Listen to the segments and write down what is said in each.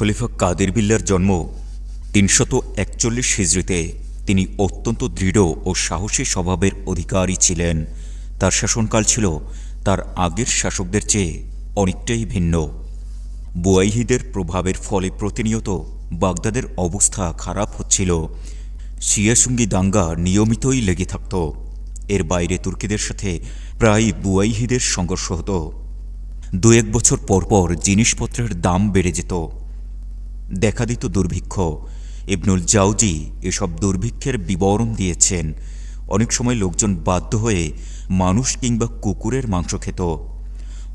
খলিফা কাদের বিল্লার জন্ম তিনশত একচল্লিশ হিজড়িতে। তিনি অত্যন্ত দৃঢ় ও সাহসী স্বভাবের অধিকারী ছিলেন। তার শাসনকাল ছিল তার আগের শাসকদের চেয়ে অনেকটাই ভিন্ন। বুয়াইহিদের প্রভাবের ফলে প্রতিনিয়ত বাগদাদের অবস্থা খারাপ হচ্ছিল। শিয়াসুঙ্গি দাঙ্গা নিয়মিতই লেগে থাকত। এর বাইরে তুর্কিদের সাথে প্রায় বুয়াইহিদের সংঘর্ষ হতো। দু এক বছর পরপর জিনিসপত্রের দাম বেড়ে যেত। দেখা দিত দুর্ভিক্ষ। ইবনুল জাউজি এসব দুর্ভিক্ষের বিবরণ দিয়েছেন। অনেক সময় লোকজন বাধ্য হয়ে মানুষ কিংবা কুকুরের মাংস খেত।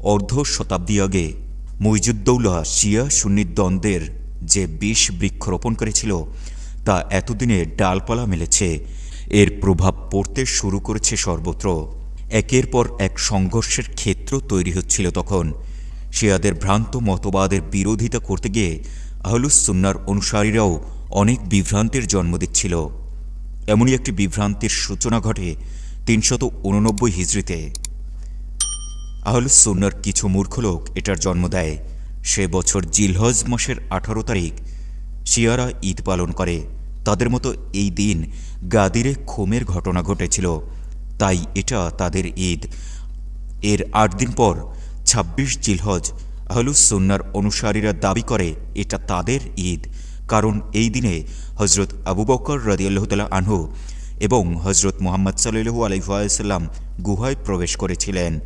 অর্ধ শতাব্দী আগে মইজুদ্দৌলা শিয়া সুন্নির দ্বন্দ্বের যে বিষ বৃক্ষরোপণ করেছিল, তা এতদিনে ডালপালা মেলেছে। এর প্রভাব পড়তে শুরু করেছে সর্বত্র। একের পর এক সংঘর্ষের ক্ষেত্র তৈরি হচ্ছিল তখন। শিয়াদের ভ্রান্ত মতবাদের বিরোধিতা করতে গিয়ে আহলুস সুন্নার অনুসারীরাও অনেক বিভ্রান্তির জন্ম দিচ্ছিল। এমনই একটি বিভ্রান্তির সূচনা ঘটে তিনশত উননব্বই হিজড়িতে। আহলুস সুন্নার কিছু মূর্খ লোক এটার জন্ম দেয়। সে বছর জিলহজ মাসের আঠারো তারিখ, শিয়ারা ঈদ পালন করে। তাদের মতো এই দিন গাদিরে খোমের ঘটনা ঘটেছিল। তাই এটা তাদের ঈদ। এর আট দিন পর ২৬ জিলহজ আহলুস সুন্নার অনুসারীরা দাবি করে, এটা তাদের ঈদ। কারণ এই দিনে হজরত আবু বকর রদিয়াল্লাহতালা আনহু এবং হজরত মোহাম্মদ সাল্লু আলহাম গুহায় প্রবেশ করেছিলেন।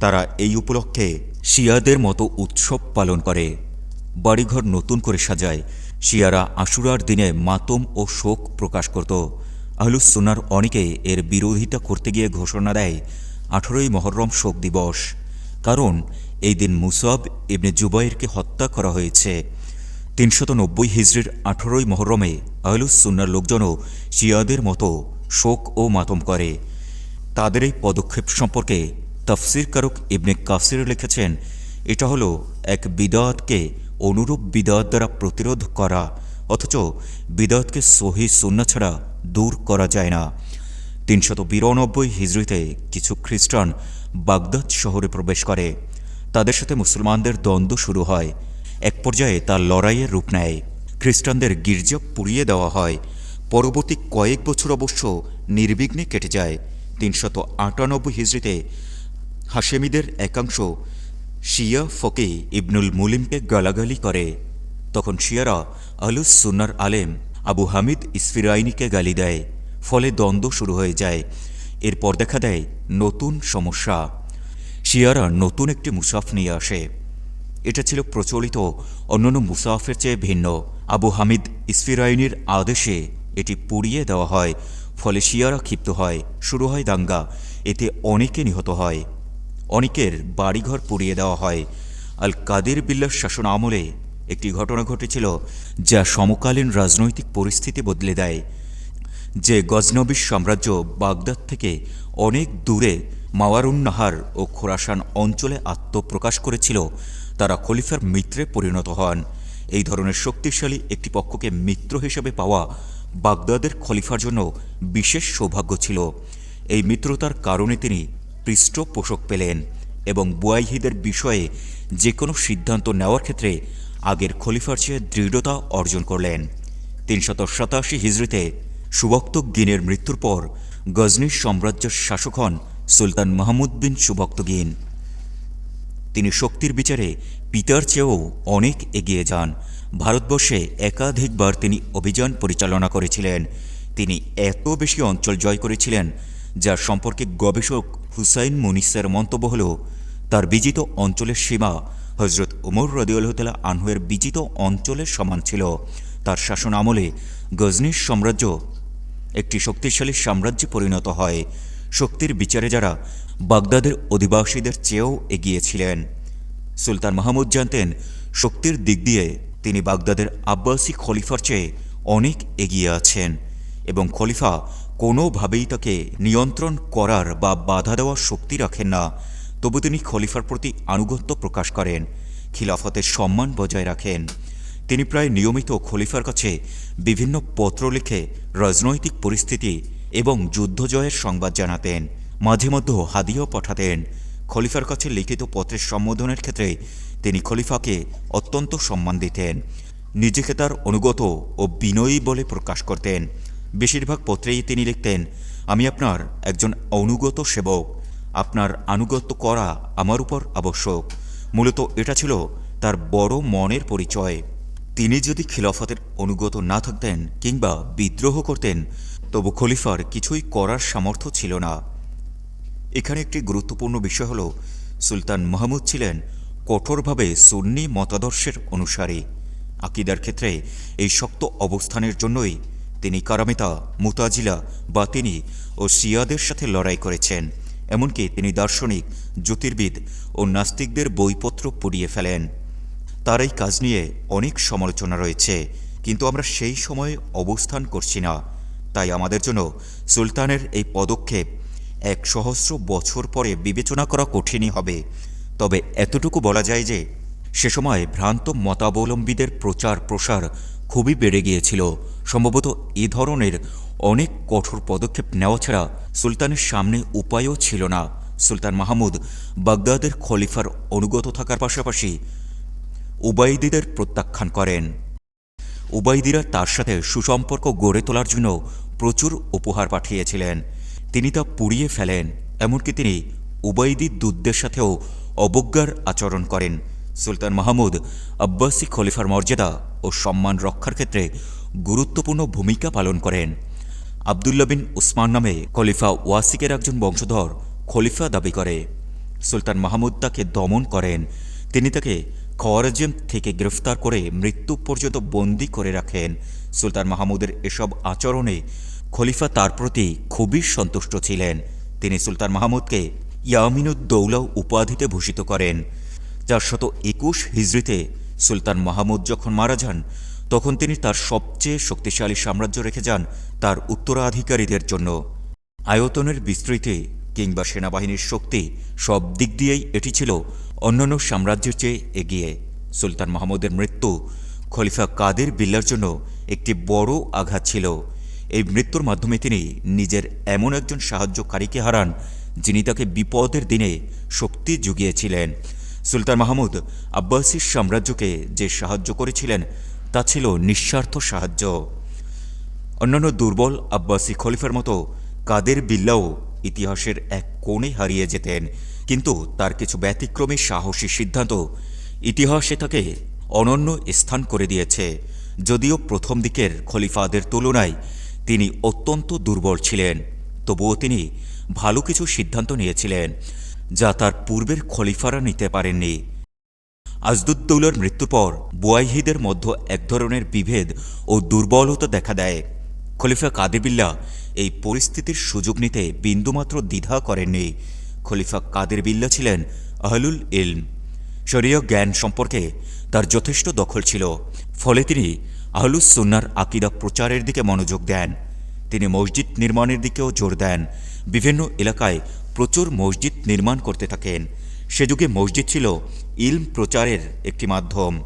তারা এই উপলক্ষে শিয়াদের মতো উৎসব পালন করে। বাড়িঘর নতুন করে সাজায়। শিয়ারা আশুরার দিনে মাতম ও শোক প্রকাশ করত। আহলুস সুনার অনেকে এর বিরোধিতা করতে গিয়ে ঘোষণা দেয়, আঠারোই মহরম শোক দিবস। কারণ এই দিন মুসাব ইবনে জুবাইরকে হত্যা করা হয়েছে। তিনশত নব্বই হিজড়ির আঠারোই মহরমে আহলুস সুন্নার লোকজনও শিয়াদের মতো শোক ও মাতম করে। তাদের এই পদক্ষেপ সম্পর্কে তফসির কারক ইবনে কাসির লিখেছেন, এটা হলো এক বিদাতকে অনুরূপ বিদাত দ্বারা প্রতিরোধ করা, অথচ বিদাতকে সহি সুন্না ছাড়া দূর করা যায় না। তিনশত বিরানব্বই হিজড়িতে কিছু খ্রিস্টান বাগদাদ শহরে প্রবেশ করে। তাদের সাথে মুসলমানদের দ্বন্দ্ব শুরু হয়। এক পর্যায়ে তা লড়াইয়ের রূপ নেয়। খ্রিস্টানদের গির্জা পুড়িয়ে দেওয়া হয়। পরবর্তী কয়েক বছর অবশ্য নির্বিঘ্নে কেটে যায়। তিনশত আটানব্বই হিজড়িতে হাশেমিদের একাংশ শিয়া ফকে ইবনুল মুলিমকে গালাগালি করে। তখন শিয়ারা আলুস সুন্নার আলেম আবু হামিদ ইসফিরাইনিকে গালি দেয়। ফলে দ্বন্দ্ব শুরু হয়ে যায়। এরপর দেখা দেয় নতুন সমস্যা। শিয়ারা নতুন একটি মুসাফ নিয়ে আসে। এটা ছিল প্রচলিত অন্যান্য মুসাফের চেয়ে ভিন্ন। আবু হামিদ ইসফিরাইনির আদেশে এটি পুড়িয়ে দেওয়া হয়, ফলে শিয়ারা ক্ষিপ্ত হয়, শুরু হয় দাঙ্গা। এতে অনেকে নিহত হয়। অনেকের বাড়িঘর পুড়িয়ে দেওয়া হয়। আল কাদের বিল্লার শাসন আমলে একটি ঘটনা ঘটেছিল, যা সমকালীন রাজনৈতিক পরিস্থিতি বদলে দেয়। যে গজনবী সাম্রাজ্য বাগদাদ থেকে অনেক দূরে মাওয়ারুন্নাহার ও খোরাসান অঞ্চলে আত্মপ্রকাশ করেছিল। তারা খলিফার মিত্রে পরিণত হন। এই ধরনের শক্তিশালী একটি পক্ষকে মিত্র হিসেবে পাওয়া বাগদাদের খলিফার জন্য বিশেষ সৌভাগ্য ছিল। এই মিত্রতার কারণে তিনি পৃষ্ঠপোষক পেলেন এবং বুয়াইহিদের বিষয়ে যে কোনো সিদ্ধান্ত নেওয়ার ক্ষেত্রে আগের খলিফার চেয়ে দৃঢ়তা অর্জন করলেন। তিনশত সাতাশি হিজড়িতে সুবক্ত গিনের মৃত্যুর পর গজনির সাম্রাজ্যের শাসক হন সুলতান মাহমুদ বিন সুবক্ত গিন তিনি শক্তির বিচারে পিতার চেয়েও অনেক এগিয়ে যান। ভারতবর্ষে একাধিকবার তিনি অভিযান পরিচালনা করেছিলেন। তিনি এত বেশি অঞ্চল জয় করেছিলেন, যার সম্পর্কে গবেষক হুসাইন মুনিসের মন্তব্য হল, তার বিজিত অঞ্চলের সীমা হজরত উমর রদিউল্লাহ আনহুয়ের বিজিত অঞ্চলের সমান ছিল। তার শাসন আমলে গজনির সাম্রাজ্য একটি শক্তিশালী সাম্রাজ্যে পরিণত হয়। শক্তির বিচারে যারা বাগদাদের অধিবাসীদের চেয়েও এগিয়েছিলেন। সুলতান মাহমুদ জানতেন, শক্তির দিক দিয়ে তিনি বাগদাদের আব্বাসী খলিফার চেয়ে অনেক এগিয়ে আছেন এবং খলিফা কোনোভাবেই তাকে নিয়ন্ত্রণ করার বা বাধা দেওয়ার শক্তি রাখেন না, তবু তিনি খলিফার প্রতি আনুগত্য প্রকাশ করেন, খিলাফতের সম্মান বজায় রাখেন। তিনি প্রায় নিয়মিত খলিফার কাছে বিভিন্ন পত্র লিখে রাজনৈতিক পরিস্থিতি এবং যুদ্ধ জয়ের সংবাদ জানাতেন। মাঝে মধ্যে হাদিও পাঠাতেন। খলিফার কাছে লিখিত পত্রের সম্বোধনের ক্ষেত্রে তিনি খলিফাকে অত্যন্ত সম্মান দিতেন। নিজেকে তার অনুগত ও বিনয়ী বলে প্রকাশ করতেন। বেশিরভাগ পত্রেই তিনি লিখতেন, আমি আপনার একজন অনুগত সেবক। আপনার আনুগত্য করা আমার উপর আবশ্যক। মূলত এটা ছিল তার বড় মনের পরিচয়। তিনি যদি খিলাফতের অনুগত না থাকতেন কিংবা বিদ্রোহ করতেন তবু খলিফার কিছুই করার সামর্থ্য ছিল না। এখানে একটি গুরুত্বপূর্ণ বিষয় হল, সুলতান মাহমুদ ছিলেন কঠোরভাবে সুন্নি মতাদর্শের অনুসারী। আকিদার ক্ষেত্রে এই শক্ত অবস্থানের জন্যই তিনি কারামিতা, মুতাজিলা বা তিনি ও সিয়াদের সাথে লড়াই করেছেন। এমনকি তিনি দার্শনিক, জ্যোতির্বিদ ও নাস্তিকদের বইপত্র পুড়িয়ে ফেলেন। তার এই কাজ নিয়ে অনেক সমালোচনা রয়েছে, কিন্তু আমরা সেই সময়ে অবস্থান করছি না। তাই আমাদের জন্য সুলতানের এই পদক্ষেপ এক সহস্র বছর পরে বিবেচনা করা কঠিনই হবে। তবে এতটুকু বলা যায় যে, সে সময় ভ্রান্ত মতাবলম্বীদের প্রচার প্রসার খুবই বেড়ে গিয়েছিল। সম্ভবত এ ধরনের অনেক কঠোর পদক্ষেপ নেওয়া ছাড়া সুলতানের সামনে উপায়ও ছিল না। সুলতান মাহমুদ বাগদাদের খলিফার অনুগত থাকার পাশাপাশি উবাইদিদের প্রত্যাখ্যান করেন। উবাইদিরা তার সাথে সুসম্পর্ক গড়ে তোলার জন্য প্রচুর উপহার পাঠিয়েছিলেন। তিনি তা পুড়িয়ে ফেলেন, এমনকি তিনি উবাইদি দূতদের সাথেও অবজ্ঞার আচরণ করেন। সুলতান মাহমুদ আব্বাসি খলিফার মর্যাদা ও সম্মান রক্ষার ক্ষেত্রে গুরুত্বপূর্ণ ভূমিকা পালন করেন। আবদুল্লা বিন উসমান নামে খলিফা ওয়াসিকের একজন বংশধর খলিফা দাবি করে, সুলতান মাহমুদ তাকে দমন করেন। তিনি তাকে খওয়ারজেম থেকে গ্রেফতার করে মৃত্যু পর্যন্ত বন্দী করে রাখেন। সুলতান মাহমুদের এসব আচরণে খলিফা তার প্রতি খুবই সন্তুষ্ট ছিলেন। তিনি সুলতান মাহমুদকে ইয়ামিনুদ্দৌলা উপাধিতে ভূষিত করেন। চারশত একুশ হিজড়িতে সুলতান মাহমুদ যখন মারা যান, তখন তিনি তার সবচেয়ে শক্তিশালী সাম্রাজ্য রেখে যান তার উত্তরাধিকারীদের জন্য। আয়তনের বিস্তৃতি কিংবা সেনাবাহিনীর শক্তি সব দিক দিয়েই এটি ছিল অন্যান্য সাম্রাজ্যের চেয়ে এগিয়ে। সুলতান মাহমুদের মৃত্যু খলিফা কাদের বিল্লার জন্য একটি বড় আঘাত ছিল। এই মৃত্যুর মাধ্যমে তিনি নিজের এমন একজন সাহায্যকারীকে হারান, যিনি তাকে বিপদের দিনে শক্তি জুগিয়েছিলেন। সুলতান মাহমুদ আব্বাসী সাম্রাজ্যকে যে সাহায্য করেছিলেন, তা ছিল নিঃস্বার্থ সাহায্য। অন্যান্য দুর্বল আব্বাসী খলিফার মতো কাদের বিল্লাও ইতিহাসের এক কোণে হারিয়ে যেতেন, কিন্তু তার কিছু ব্যতিক্রমী সাহসী সিদ্ধান্ত ইতিহাসে তাকে অনন্য স্থান করে দিয়েছে। যদিও প্রথম দিকের খলিফাদের তুলনায় তিনি অত্যন্ত দুর্বল ছিলেন, তবুও তিনি ভালো কিছু সিদ্ধান্ত নিয়েছিলেন যা তার পূর্বের খলিফারা নিতে পারেননি। আজদুদ্দৌলার মৃত্যুর পর বুয়াইহিদের মধ্য এক ধরনের বিভেদ ও দুর্বলতা দেখা দেয়। খলিফা কাদেবিল্লা এই পরিস্থিতির সুযোগ নিতে বিন্দুমাত্র দ্বিধা করেননি। খলিফা কাদের বিল্লা ছিলেন আহলুল ইলম। শরীয় জ্ঞান সম্পর্কে তার যথেষ্ট দখল ছিল। ফলে তিনি আহলুস সুন্নার আকিদা প্রচারের দিকে মনোযোগ দেন। তিনি মসজিদ নির্মাণের দিকেও জোর দেন। বিভিন্ন এলাকায় প্রচুর মসজিদ নির্মাণ করতে থাকেন। সে যুগে মসজিদ ছিল ইলম প্রচারের একটি মাধ্যম।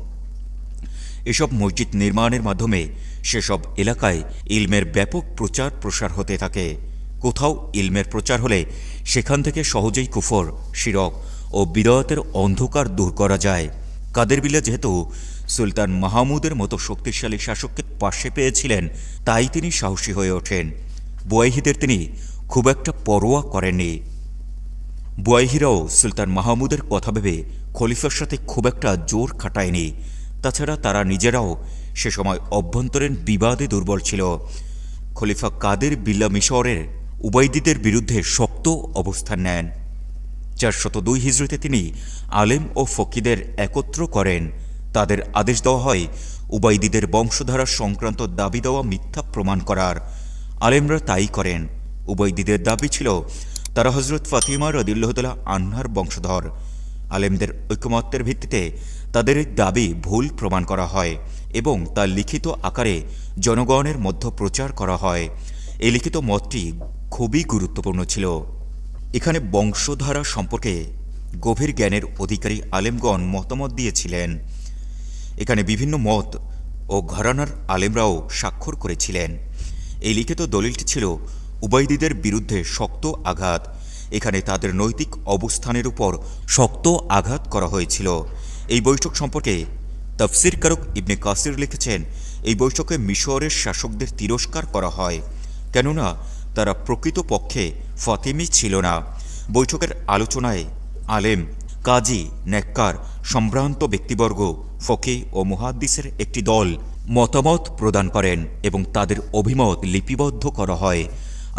এসব মসজিদ নির্মাণের মাধ্যমে সেসব এলাকায় ইলমের ব্যাপক প্রচার প্রসার হতে থাকে। কোথাও ইলমের প্রচার হলে সেখান থেকে সহজেই কুফর, শিরক ও বিরয়তের অন্ধকার দূর করা যায়। কাদের বিল্লা যেহেতু সুলতান মাহমুদের মতো শক্তিশালী শাসককে পাশে পেয়েছিলেন, তাই তিনি সাহসী হয়ে ওঠেন। বুয়াইহিদের তিনি খুব একটা পরোয়া করেননি। বুয়াইহিরাও সুলতান মাহমুদের কথা ভেবে খলিফার সাথে খুব একটা জোর খাটায়নি। তাছাড়া তারা নিজেরাও সে সময় অভ্যন্তরীণ বিবাদে দুর্বল ছিল। খলিফা কাদের বিল্লা মিশরের উবাইদিদের বিরুদ্ধে শক্ত অবস্থান নেন। চারশত দুই হিজড়িতে তিনি আলেম ও ফকিদের একত্র করেন। তাদের আদেশ দেওয়া হয় উবাইদিদের বংশধারা সংক্রান্ত দাবি দেওয়া মিথ্যা প্রমাণ করার। আলেমরা তাই করেন। উবাইদিদের দাবি ছিল, তারা হজরত ফাতিমা রদিল্লাহতালা আন্নার বংশধর। আলেমদের ঐকমত্যের ভিত্তিতে তাদের দাবি ভুল প্রমাণ করা হয় এবং তা লিখিত আকারে জনগণের মধ্যে প্রচার করা হয়। এই লিখিত মতটি খুবই গুরুত্বপূর্ণ ছিল। এখানে বংশধারা সম্পর্কে গভীর জ্ঞানের অধিকারী আলেমগণ মতামত দিয়েছিলেন। এখানে বিভিন্ন মত ও ঘরানার আলেমরাও স্বাক্ষর করেছিলেন। এই লিখিত দলিলটি ছিল উবাইদিদের বিরুদ্ধে শক্ত আঘাত। এখানে তাদের নৈতিক অবস্থানের উপর শক্ত আঘাত করা হয়েছিল। এই বৈঠক সম্পর্কে তফসির কারক ইবনে কাসির লিখেছেন, এই বৈঠকে মিশরের শাসকদের তিরস্কার করা হয়। কেননা তারা প্রকৃতপক্ষে ফতেমি ছিল না। বৈঠকের আলোচনায় আলেম, কাজী, নেককার, সম্ভ্রান্ত ব্যক্তিবর্গ ফকে ও মুহাদ্দিসের একটি দল মতামত প্রদান করেন এবং তাদের অভিমত লিপিবদ্ধ করা হয়।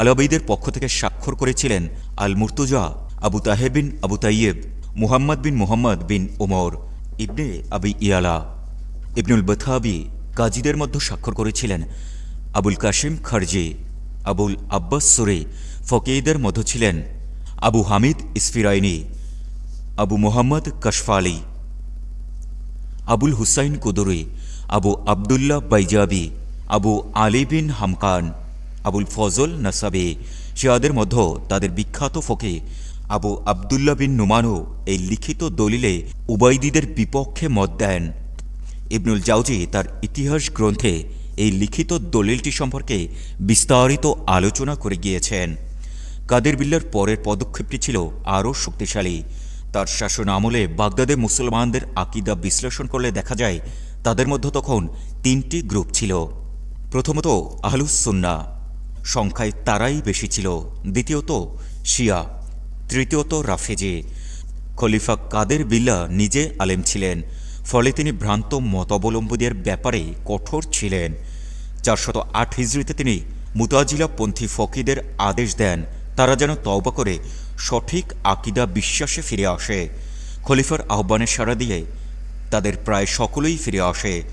আলাবিদের পক্ষ থেকে স্বাক্ষর করেছিলেন আল Murtuza Abu তাহেবিন Abu Tayyib Muhammad bin Muhammad bin Umar ibn Abi Ya'la, ইবনুল বথাবি কাজীদের মধ্যে স্বাক্ষর করেছিলেন আবুল কাশিম খারজি। আবুল আব্বাস সুরে ফকিদের মধ্য ছিলেন আবু হামিদ ইসফিরাইনি, আবু মোহাম্মদ কশফালি, আবুল হুসাইন কুদুরি, আবু আবদুল্লাহ বাইজাবি, আবু আলী বিন হামকান, আবুল ফজল নাসাবে, শিয়াদের মধ্যে তাদের বিখ্যাত ফকে আবু আবদুল্লাহ বিন নুমানও এই লিখিত দলিলে উবাইদিদের বিপক্ষে মত দেন। ইবনুল জাউজি তার ইতিহাস গ্রন্থে এই লিখিত দলিলটি সম্পর্কে বিস্তারিত আলোচনা করে গিয়েছেন। কাদের বিল্লার পরের পদক্ষেপটি ছিল আরও শক্তিশালী। তার শাসন আমলে বাগদাদে মুসলমানদের আকিদা বিশ্লেষণ করলে দেখা যায়, তাদের মধ্যে তখন তিনটি গ্রুপ ছিল। প্রথমত আহলুসুন্না সংখ্যায় তারাই বেশি ছিল। দ্বিতীয়ত শিয়া, তৃতীয়ত রাফেজে। খলিফা কাদের বিল্লা নিজে আলেম ছিলেন। ফলে তিনি ভ্রান্ত মতাবলম্বীদের ব্যাপারে কঠোর ছিলেন। চারশত আট হিজড়িতে তিনি মুতাজিলাপন্থী ফকিদের আদেশ দেন, তারা যেন তওবা করে, সঠিক আকিদা বিশ্বাসে ফিরে আসে। খলিফার আহ্বানে সাড়া দিয়ে তাদের প্রায় সকলেই ফিরে আসে।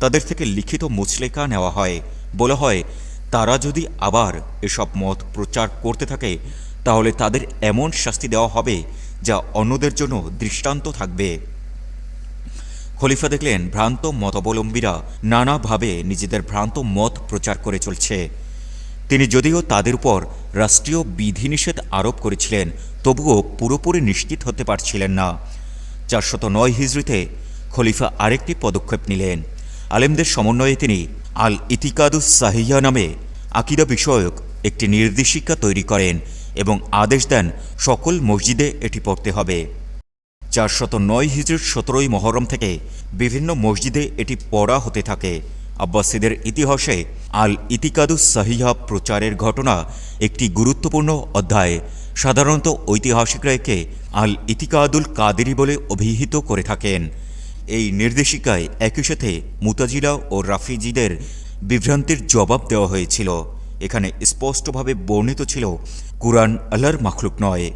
তাদের থেকে লিখিত মুচলেকা নেওয়া হয়। বলা হয়, তারা যদি আবার এসব মত প্রচার করতে থাকে, তাহলে তাদের এমন শাস্তি দেওয়া হবে যা অন্যদের জন্য দৃষ্টান্ত থাকবে। খলিফা দেখলেন ভ্রান্ত মতাবলম্বীরা নানাভাবে নিজেদের ভ্রান্ত মত প্রচার করে চলছে। তিনি যদিও তাদের উপর রাষ্ট্রীয় বিধিনিষেধ আরোপ করেছিলেন, তবুও পুরোপুরি নিশ্চিত হতে পারছিলেন না। চারশত নয় হিজড়িতে খলিফা আরেকটি পদক্ষেপ নিলেন। আলেমদের সমন্বয়ে তিনি আল ইতিকাদুস সাহিয়া নামে আকিদা বিষয়ক একটি নির্দেশিকা তৈরি করেন এবং আদেশ দেন, সকল মসজিদে এটি পড়তে হবে। চারশত নয় হিজড়ির সতেরোই মহরম থেকে বিভিন্ন মসজিদে এটি পড়া হতে থাকে। আব্বাসীদের ইতিহাসে আল ইতিকাদুস সাহিহা প্রচারের ঘটনা একটি গুরুত্বপূর্ণ অধ্যায়। সাধারণত ঐতিহাসিকরা একে আল ইতিকাদুল কাদেরি বলে অভিহিত করে থাকেন। এই নির্দেশিকায় একই সাথে মুতাজিলা ও রাফিজিদের বিভ্রান্তির জবাব দেওয়া হয়েছিল। এখানে স্পষ্টভাবে বর্ণিত ছিল, কুরআন আল্লাহর মাখলুক নয়।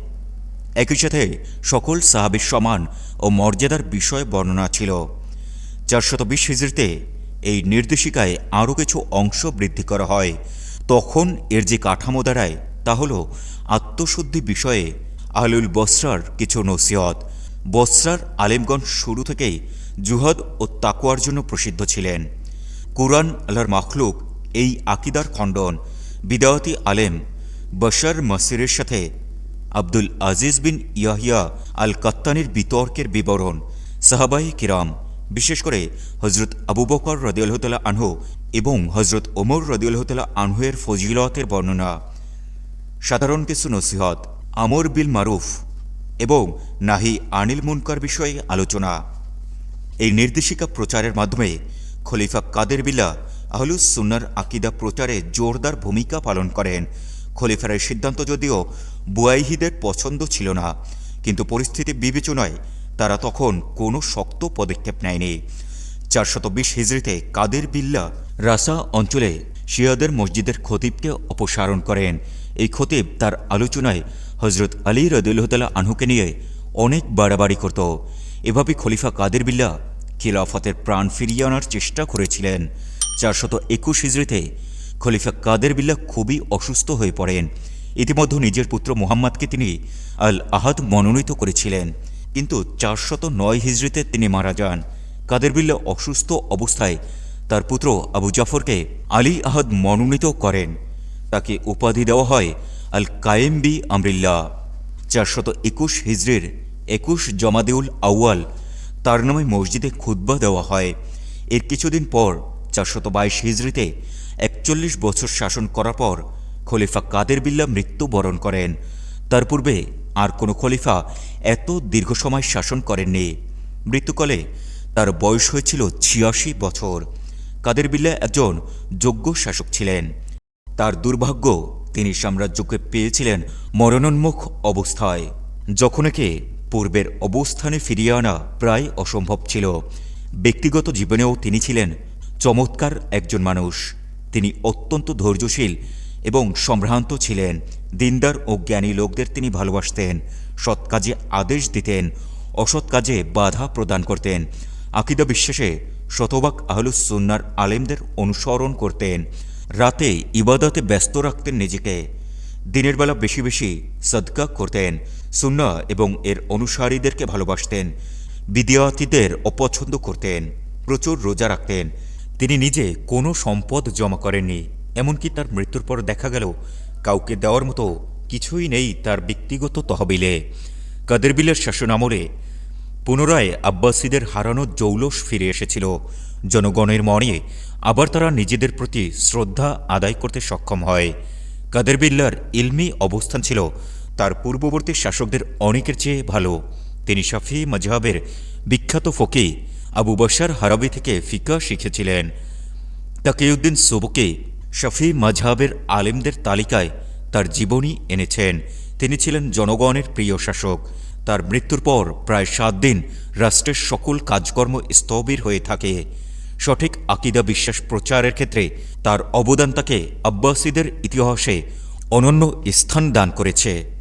একই সাথে সকল সাহাবির সমান ও মর্যাদার বিষয় বর্ণনা ছিল। চারশত বিশ হিজড়িতে এই নির্দেশিকায় আরও কিছু অংশ বৃদ্ধি করা হয়। তখন এর যে কাঠামো দাঁড়ায় তা হল আত্মশুদ্ধি বিষয়ে আহলুল বসরার কিছু নসিহত। বসরার আলেমগঞ্জ শুরু থেকেই জুহদ ও তাকুয়ার জন্য প্রসিদ্ধ ছিলেন। কুরআন আল্লাহর মাখলুক এই আকিদার খণ্ডন। বিদায়তী আলেম বশার মসিরের সাথে আব্দুল আজিজ বিন ইয়াহিয়া আল কাত্তানির বিতর্কের বিবরণ। সাহাবাই কিরাম, বিশেষ করে হজরত আবু বকর রদিউল্লাহ আনহু এবং হজরত ওমর রদিউল্লাহ আনহুয়ের ফজিলতের বর্ণনা। সাধারণ কিছু নসিহত, আমর বিল মারুফ এবং নাহি আনিল মুনকার বিষয়ে আলোচনা। এই নির্দেশিকা প্রচারের মাধ্যমে খলিফা কাদের বিল্লা আহলুস সুন্নার আকিদা প্রচারে জোরদার ভূমিকা পালন করেন। খলিফার সিদ্ধান্ত যদিও বুয়াইহিদের পছন্দ ছিল না। কিন্তু পরিস্থিতি বিবেচনায় তারা তখন কোনো শক্ত পদক্ষেপ নেয়নি। চারশত বিশ হিজড়িতে কাদের বিল্লা রাসা অঞ্চলে শিয়াদের মসজিদের খতিবকে অপসারণ করেন। এই খতিব তার আলোচনায় হজরত আলী রদুল্লাহতাল্লাহ আনহুকে নিয়ে অনেক বাড়াবাড়ি করত। এভাবে খলিফা কাদের বিল্লা খিলাফতের প্রাণ ফিরিয়ে আনার চেষ্টা করেছিলেন। চারশত একুশ হিজড়িতে খলিফা কাদের বিল্লা খুবই অসুস্থ হয়ে পড়েন। ইতিমধ্যে নিজের পুত্র মোহাম্মদকে তিনি আল আহাদ মনোনীত করেছিলেন। কিন্তু চারশত নয় হিজড়িতে তিনি মারা যান। কাদের বিল্লা অসুস্থ অবস্থায় তার পুত্র আবু জাফরকে আলী আহাদ মনোনীত করেন। তাকে উপাধি দেওয়া হয় আল কায়েম বি আমরিল্লা চারশত একুশ হিজড়ির একুশ জমাদেউল আউয়াল তার নামে মসজিদে খুদ্া দেওয়া হয়। এর কিছুদিন পর চারশত বাইশ হিজড়িতে একচল্লিশ বছর শাসন করার পর খলিফা কাদের বিল্লা মৃত্যুবরণ করেন। তার পূর্বে আর কোনো খলিফা এত দীর্ঘ সময় শাসন করেননি। মৃত্যুকালে তার বয়স হয়েছিল ছিয়াশি বছর। কাদের বিল্লা একজন যোগ্য শাসক ছিলেন। তার দুর্ভাগ্য, তিনি সাম্রাজ্যকে পেয়েছিলেন মরণোন্মুখ অবস্থায়, যখন একে পূর্বের অবস্থানে ফিরিয়ে আনা প্রায় অসম্ভব ছিল। ব্যক্তিগত জীবনেও তিনি ছিলেন চমৎকার একজন মানুষ। তিনি অত্যন্ত ধৈর্যশীল এবং সম্ভ্রান্ত ছিলেন। দিনদার ও জ্ঞানী লোকদের তিনি ভালোবাসতেন, সৎ কাজে আদেশ দিতেন, অসৎ কাজে বাধা প্রদান করতেন। আকিদা বিশ্বাসে শতভাগ আহলুসুন্নার আলেমদের অনুসরণ করতেন। রাতে ইবাদতে ব্যস্ত রাখতেন নিজেকে। দিনের বেলা বেশি বেশি সদকা করতেন সুন্না এবং এর অনুসারীদেরকে ভালোবাসতেন। বিদিয়াতিদের অপছন্দ করতেন, প্রচুর রোজা রাখতেন। তিনি নিজে কোনো সম্পদ জমা করেননি। এমনকি তার মৃত্যুর পর দেখা গেল, কাউকে দেওয়ার মতো কিছুই নেই তার ব্যক্তিগত তহবিলে। কাদেরবিলের শাসনামলে পুনরায় আব্বাসীদের হারানো জৌলস ফিরে এসেছিল। জনগণের মনে আবার তারা নিজেদের প্রতি শ্রদ্ধা আদায় করতে সক্ষম হয়। কাদের বিল্লার ইলমি অবস্থান ছিল তার পূর্ববর্তী শাসকদের অনেকের চেয়ে ভালো। তিনি শাফি মজহাবের বিখ্যাত ফকি আবু বসার হারাবি থেকে ফিকা শিখেছিলেন। তাকিউদ্দিন সোবকে শফি মাঝহাবের আলেমদের তালিকায় তার জীবনী এনেছেন। তিনি ছিলেন জনগণের প্রিয় শাসক। তার মৃত্যুর পর প্রায় সাত দিন রাষ্ট্রের সকল কাজকর্ম স্থবির হয়ে থাকে। সঠিক আকিদা বিশ্বাস প্রচারের ক্ষেত্রে তার অবদান তাকে আব্বাসীদের ইতিহাসে অনন্য স্থান দান করেছে।